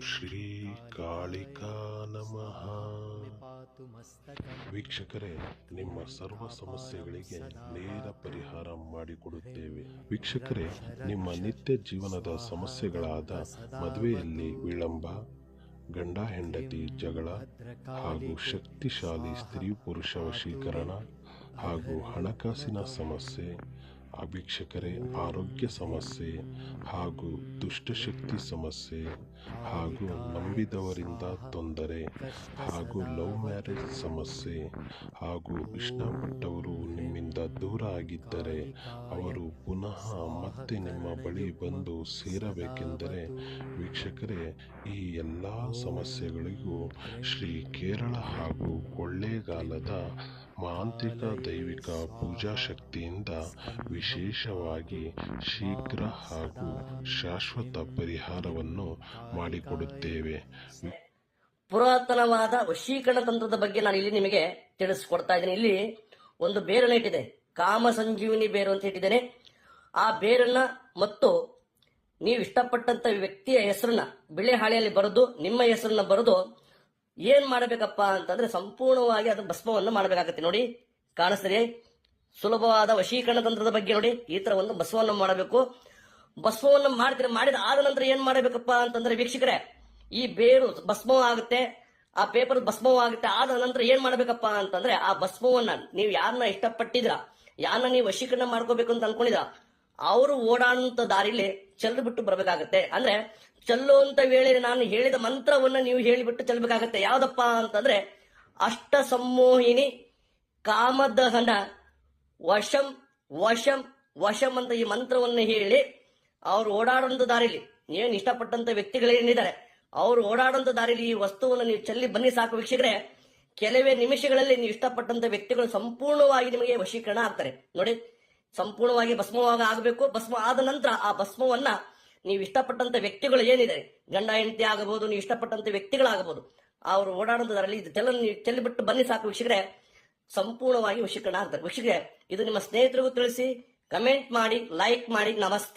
ಶ್ರೀ ಕಾಳಿಕಾ ನಮಃ ವೀಕ್ಷಕರೇ, ನಿಮ್ಮ ಸರ್ವ ಸಮಸ್ಯೆಗಳಿಗೆ ನೇರ ಪರಿಹಾರ ಮಾಡಿಕೊಡುತ್ತೇವೆ. ವೀಕ್ಷಕರೇ, ನಿಮ್ಮ ನಿತ್ಯ ಜೀವನದ ಸಮಸ್ಯೆಗಳಾದ ಮದುವೆಯಲ್ಲಿ ವಿಳಂಬ, ಗಂಡ, ಹೆಂಡತಿ ಜಗಳ ಹಾಗೂ ಶಕ್ತಿಶಾಲಿ ಸ್ತ್ರೀ ಪುರುಷ ವಶೀಕರಣ ಹಾಗೂ ಹಣಕಾಸಿನ ಸಮಸ್ಯೆ ಆ ಆರೋಗ್ಯ ಸಮಸ್ಯೆ ಹಾಗೂ ದುಷ್ಟಶಕ್ತಿ ಸಮಸ್ಯೆ ಹಾಗೂ ನಂಬಿದವರಿಂದ ತೊಂದರೆ ಹಾಗೂ ಲವ್ ಮ್ಯಾರೇಜ್ ಸಮಸ್ಯೆ ಹಾಗೂ ಇಷ್ಟಪಟ್ಟವರು ನಿಮ್ಮಿಂದ ದೂರ ಆಗಿದ್ದರೆ ಅವರು ಪುನಃ ಮತ್ತೆ ನಿಮ್ಮ ಬಳಿ ಬಂದು ಸೇರಬೇಕೆಂದರೆ ವೀಕ್ಷಕರೇ, ಈ ಎಲ್ಲ ಸಮಸ್ಯೆಗಳಿಗೂ ಶ್ರೀ ಕೇರಳ ಹಾಗೂ ಕೊಳ್ಳೇಗಾಲದ ಮಾಂತ್ರಿಕ ದೈವಿಕ ಪೂಜಾ ಶಕ್ತಿಯಿಂದ ವಿಶೇಷವಾಗಿ ಶೀಘ್ರ ಹಾಗೂ ಶಾಶ್ವತ ಪರಿಹಾರವನ್ನು ಮಾಡಿಕೊಡುತ್ತೇವೆ. ಪುರಾತನವಾದ ವಶೀಕರಣ ತಂತ್ರದ ಬಗ್ಗೆ ನಾನು ಇಲ್ಲಿ ನಿಮಗೆ ತಿಳಿಸ್ಕೊಡ್ತಾ ಇದ್ದೀನಿ. ಇಲ್ಲಿ ಒಂದು ಬೇರನ್ನು ಇಟ್ಟಿದೆ. ಕಾಮ ಸಂಜೀವಿನಿ ಬೇರು ಅಂತ ಇಟ್ಟಿದ್ದೇನೆ. ಆ ಬೇರನ್ನ ಮತ್ತು ನೀವು ಇಷ್ಟಪಟ್ಟಂತ ವ್ಯಕ್ತಿಯ ಹೆಸರನ್ನ, ಬಿಳೆ ಹಾಳೆಯಲ್ಲಿ ಬರೆದು, ನಿಮ್ಮ ಹೆಸರನ್ನ ಬರೆದು ಏನ್ ಮಾಡಬೇಕಪ್ಪ ಅಂತಂದ್ರೆ ಸಂಪೂರ್ಣವಾಗಿ ಅದು ಭಸ್ಮವನ್ನು ಮಾಡಬೇಕಾಗತ್ತೆ. ನೋಡಿ ಕಾಣಿಸ್ತೀರಿ ಸುಲಭವಾದ ವಶೀಕರಣ ತಂತ್ರದ ಬಗ್ಗೆ ನೋಡಿ, ಈ ತರ ಒಂದು ಭಸ್ಮವನ್ನು ಮಾಡಬೇಕು. ಭಸ್ಮವನ್ನು ಮಾಡ್ತೀರಿ ಮಾಡಿದ ಆದ ನಂತರ ಏನ್ ಮಾಡಬೇಕಪ್ಪ ಅಂತಂದ್ರೆ ವೀಕ್ಷಕರೇ, ಈ ಬೇರು ಭಸ್ಮವಾಗುತ್ತೆ ಆ ಪೇಪರ್ ಭಸ್ಮವಾಗುತ್ತೆ ಆದ ನಂತರ ಏನ್ ಮಾಡ್ಬೇಕಪ್ಪ ಅಂತಂದ್ರೆ ಆ ಭಸ್ಮವನ್ನ ನೀವು ಯಾರನ್ನ ಇಷ್ಟಪಟ್ಟಿದ್ರ ಯಾರನ್ನ ನೀವು ವಶೀಕರಣ ಮಾಡ್ಕೋಬೇಕು ಅಂತ ಅನ್ಕೊಂಡಿದ್ರ ಅವರು ಓಡಾಡುವಂತ ದಾರಿಲಿ ಚೆಲ್ಲು ಬಿಟ್ಟು ಬರಬೇಕಾಗತ್ತೆ. ಅಂದ್ರೆ ಚೆಲ್ಲುವಂತ ವೇಳೆ ನಾನು ಹೇಳಿದ ಮಂತ್ರವನ್ನ ನೀವು ಹೇಳಿಬಿಟ್ಟು ಚೆಲ್ಲಬೇಕಾಗತ್ತೆ ಯಾವ್ದಪ್ಪ ಅಂತಂದ್ರೆ, ಅಷ್ಟ ಸಮ್ಮೋಹಿನಿ ಕಾಮದಹನ ವಶಂ ವಶಂ ವಶಂ ಅಂತ ಈ ಮಂತ್ರವನ್ನು ಹೇಳಿ ಅವ್ರು ಓಡಾಡುವಂತ ದಾರಿಲಿ, ಏನ್ ಇಷ್ಟಪಟ್ಟಂತ ವ್ಯಕ್ತಿಗಳೇನಿದ್ದಾರೆ ಅವ್ರು ಓಡಾಡುವಂತ ದಾರಿಲಿ ಈ ವಸ್ತುವನ್ನು ನೀವು ಚೆಲ್ಲಿ ಬನ್ನಿ ಸಾಕು ವೀಕ್ಷಕರೇ. ಕೆಲವೇ ನಿಮಿಷಗಳಲ್ಲಿ ನೀವು ಇಷ್ಟಪಟ್ಟಂತ ವ್ಯಕ್ತಿಗಳು ಸಂಪೂರ್ಣವಾಗಿ ನಿಮಗೆ ವಶೀಕರಣ ಆಗ್ತಾರೆ. ನೋಡಿ ಸಂಪೂರ್ಣವಾಗಿ ಭಸ್ಮವಾಗ ಆಗಬೇಕು. ಭಸ್ಮ ಆದ ನಂತರ ಆ ಭಸ್ಮವನ್ನ ನೀವು ಇಷ್ಟಪಟ್ಟಂತ ವ್ಯಕ್ತಿಗಳು ಏನಿದೆ? ಗಂಡ, ಹೆಂಡತಿ ಆಗಬಹುದು, ನೀವು ಇಷ್ಟಪಟ್ಟಂತ ವ್ಯಕ್ತಿಗಳಾಗಬಹುದು. ಅವರು ಓಡಾಡುವುದರಲ್ಲಿ ದಾರಿಲಿ ಇದು ಚೆಲ್ಲ ಚೆಲ್ಲಿಬಿಟ್ಟು ಬನ್ನಿ ಸಾಕು ವೀಕ್ಷಕರೇ. ಸಂಪೂರ್ಣವಾಗಿ ವಶೀಕರಣ ಆಗ್ತಾರೆ ವೀಕ್ಷಕರೇ, ಇದು ನಿಮ್ಮ ಸ್ನೇಹಿತರಿಗೂ ತಿಳಿಸಿ. ಕಮೆಂಟ್ ಮಾಡಿ, ಲೈಕ್ ಮಾಡಿ, ನಮಸ್ತೆ.